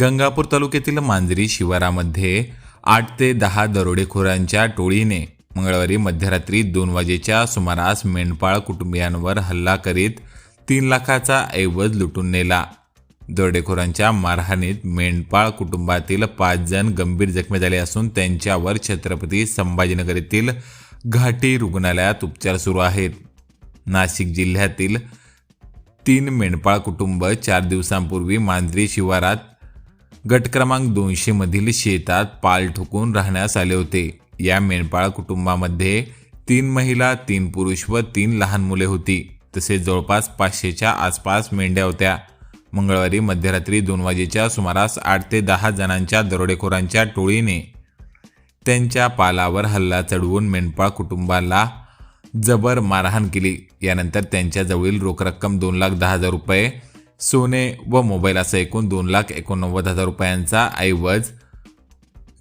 गंगापूर तालुक्यातील मांजरी शिवारामध्ये आठ ते दहा दरोडेखोरांच्या टोळीने मंगळवारी मध्यरात्री दोन वाजेच्या सुमारास मेंढपाळ कुटुंबियांवर हल्ला करीत तीन लाखाचा ऐवज लुटून नेला. दरोडेखोरांच्या मारहाणीत मेंढपाळ कुटुंबातील पाच जण गंभीर जखमी झाले असून त्यांच्यावर छत्रपती संभाजीनगर येथील घाटी रुग्णालयात उपचार सुरू आहेत. नाशिक जिल्ह्यातील तीन मेंढपाळ कुटुंब चार दिवसांपूर्वी मांजरी शिवारात गट क्रमांक दोनशे मधील शेतात पाल ठोकून राहण्यास आले होते. या मेंढपाळ कुटुंबामध्ये तीन महिला तीन पुरुष व तीन लहान मुले होती. तसेच जवळपास पाचशेच्या आसपास मेंढ्या होत्या. मंगळवारी मध्यरात्री दोन वाजेच्या सुमारास आठ ते दहा जणांच्या दरोडेखोरांच्या टोळीने त्यांच्या पालावर हल्ला चढवून मेंढपाळ कुटुंबाला जबर मारहाण केली. यानंतर त्यांच्याजवळील रोख रक्कम दोन लाख दहा हजार रुपये सोने व मोबाईल असं एकूण दोन लाख एकोणनव्वद हजार रुपयांचा ऐवज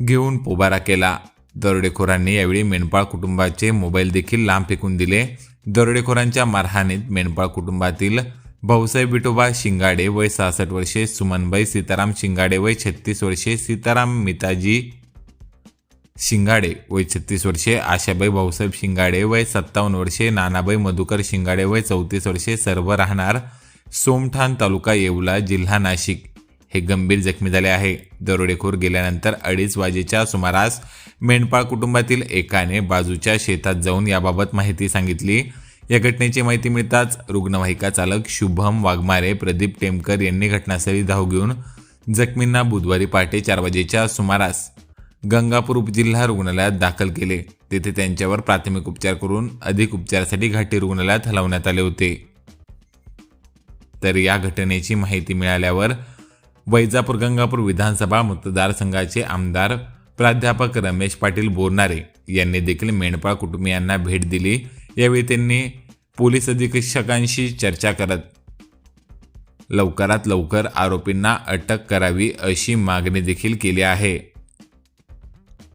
घेऊन पोबारा केला. दरोडेखोरांनी यावेळी मेंढपाळ कुटुंबाचे मोबाईल देखील लांब फेकून दिले. दरोडेखोरांच्या मारहाणीत मेंढपाळ कुटुंबातील भाऊसाहेब विठोबा शिंगाडे वय सहासष्ट वर्षे सुमनबाई सीताराम शिंगाडे वय छत्तीस वर्षे सीताराम मिताजी शिंगाडे वय छत्तीस वर्षे आशाबाई भाऊसाहेब शिंगाडे वय सत्तावन्न वर्षे नानाबाई मधुकर शिंगाडे वय चौतीस वर्षे सर्व राहणार सोमठाण तालुका येवला जिल्हा नाशिक. हे गंभीर जखमी झाले आहे. दरोडेखोर गेल्यानंतर अडीच वाजेच्या सुमारास मेंढपाळ कुटुंबातील एकाने बाजूच्या शेतात जाऊन याबाबत माहिती सांगितली. या घटनेची माहिती मिळताच रुग्णवाहिका चालक शुभम वाघमारे प्रदीप टेमकर यांनी घटनास्थळी धाव घेऊन जखमींना बुधवारी पहाटे चार वाजेच्या सुमारास गंगापूर उपजिल्हा रुग्णालयात दाखल केले. तेथे त्यांच्यावर प्राथमिक उपचार करून अधिक उपचारासाठी घाटी रुग्णालयात हलवण्यात आले होते. तर या घटनेची माहिती मिळाल्यावर वैजापूर गंगापूर विधानसभा मतदारसंघाचे आमदार प्राध्यापक रमेश पाटील बोरनारे यांनी देखील मेंढपाळ कुटुंबियांना भेट दिली. यावेळी त्यांनी पोलीस अधीक्षकांशी चर्चा करत लवकरात लवकर आरोपींना अटक करावी अशी मागणी देखील केली आहे.